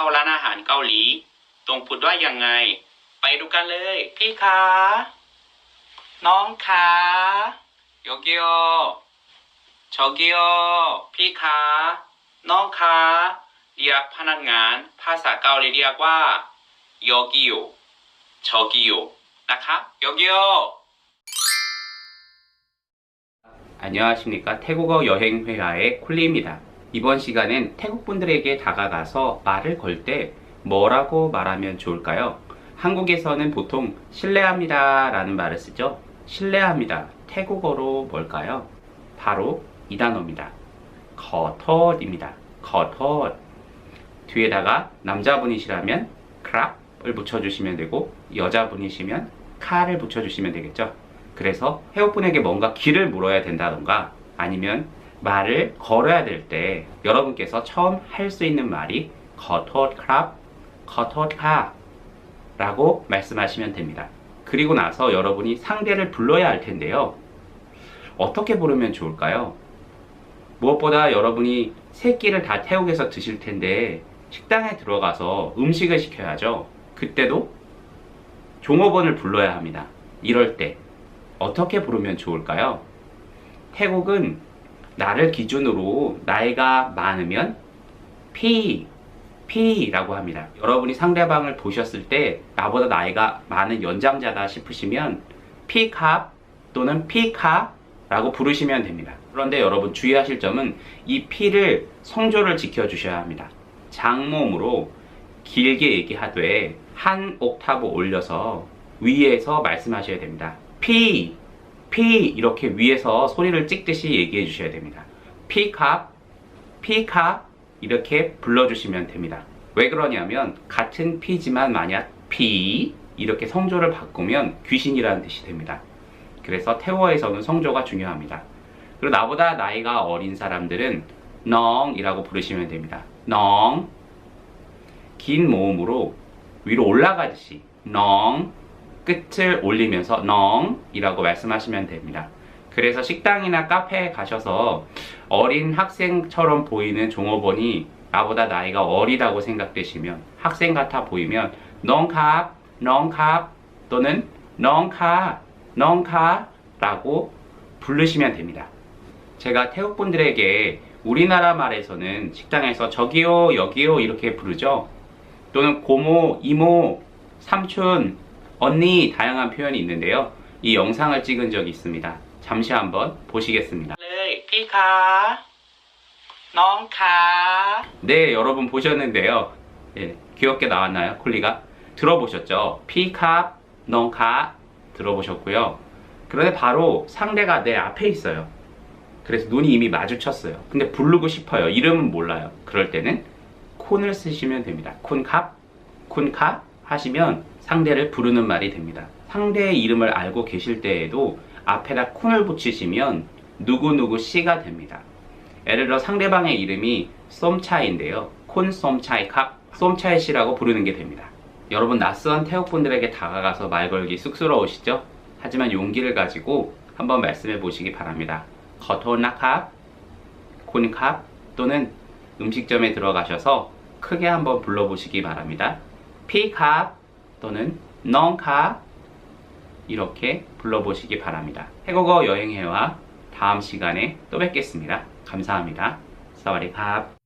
เข้าร้านอาหารเกาหลีตรงพูดว่ายังไง ไปดูกันเลย พี่คะ น้องคะ여기요 저기요 พี่คะน้องคะเรียกพนักงาน ภาษาเกาหลีเรียกว่า여기요 저기요นะคะ여기요 안녕하십니까. 태국어 여행 회화의 쿨리입니다. 이번 시간엔 태국 분들에게 다가가서 말을 걸 때 뭐라고 말하면 좋을까요? 한국에서는 보통 신뢰합니다 라는 말을 쓰죠. 신뢰합니다. 태국어로 뭘까요? 바로 이 단어입니다. 거텄입니다. 거텄. 뒤에다가 남자분이시라면 크랍을 붙여주시면 되고 여자분이시면 카를 붙여주시면 되겠죠. 그래서 해오분에게 뭔가 길을 물어야 된다던가 아니면 말을 걸어야 될 때 여러분께서 처음 할 수 있는 말이 거텄 크랍, 거텄 카 라고 말씀하시면 됩니다. 그리고 나서 여러분이 상대를 불러야 할 텐데요. 어떻게 부르면 좋을까요? 무엇보다 여러분이 세 끼를 다 태국에서 드실 텐데 식당에 들어가서 음식을 시켜야죠. 그때도 종업원을 불러야 합니다. 이럴 때 어떻게 부르면 좋을까요? 태국은 나를 기준으로 나이가 많으면 피, 피라고 합니다. 여러분이 상대방을 보셨을 때 나보다 나이가 많은 연장자다 싶으시면 피캅 또는 피카라고 부르시면 됩니다. 그런데 여러분 주의하실 점은 이 피를 성조를 지켜주셔야 합니다. 장모음으로 길게 얘기하되 한 옥타브 올려서 위에서 말씀하셔야 됩니다. 피, 피 이렇게 위에서 소리를 찍듯이 얘기해 주셔야 됩니다. 피캅, 피캅 이렇게 불러주시면 됩니다. 왜 그러냐면 같은 피지만 만약 피 이렇게 성조를 바꾸면 귀신이라는 뜻이 됩니다. 그래서 태워에서는 성조가 중요합니다. 그리고 나보다 나이가 어린 사람들은 넝이라고 부르시면 됩니다. 넝, 긴 모음으로 위로 올라가듯이 넝, 끝을 올리면서 넝이라고 말씀하시면 됩니다. 그래서 식당이나 카페에 가셔서 어린 학생처럼 보이는 종업원이 나보다 나이가 어리다고 생각되시면 학생 같아 보이면 넝캅, 넝캅 또는 넝카, 넝카라고 부르시면 됩니다. 제가 태국 분들에게 우리나라 말에서는 식당에서 저기요, 여기요 이렇게 부르죠. 또는 고모, 이모, 삼촌, 언니 다양한 표현이 있는데요. 이 영상을 찍은 적이 있습니다. 잠시 한번 보시겠습니다. 피카, 넝카. 네, 여러분 보셨는데요. 예, 귀엽게 나왔나요, 쿨리가? 들어보셨죠? 피카, 넝카 들어보셨고요. 그런데 바로 상대가 내 앞에 있어요. 그래서 눈이 이미 마주쳤어요. 근데 부르고 싶어요. 이름은 몰라요. 그럴 때는 콘을 쓰시면 됩니다. 콘캅, 콘캅 하시면 상대를 부르는 말이 됩니다. 상대의 이름을 알고 계실 때에도 앞에다 콘을 붙이시면 누구누구 씨가 됩니다. 예를 들어 상대방의 이름이 쏨차이인데요. 콘 쏨차이 캅, 쏨차이 씨라고 부르는 게 됩니다. 여러분 낯선 태국 분들에게 다가가서 말 걸기 쑥스러우시죠? 하지만 용기를 가지고 한번 말씀해 보시기 바랍니다. 거토나캅, 콘캅 또는 음식점에 들어가셔서 크게 한번 불러보시기 바랍니다. 피캅 또는 넝캅 이렇게 불러보시기 바랍니다. 태국어 여행회와 다음 시간에 또 뵙겠습니다. 감사합니다. 사와디캅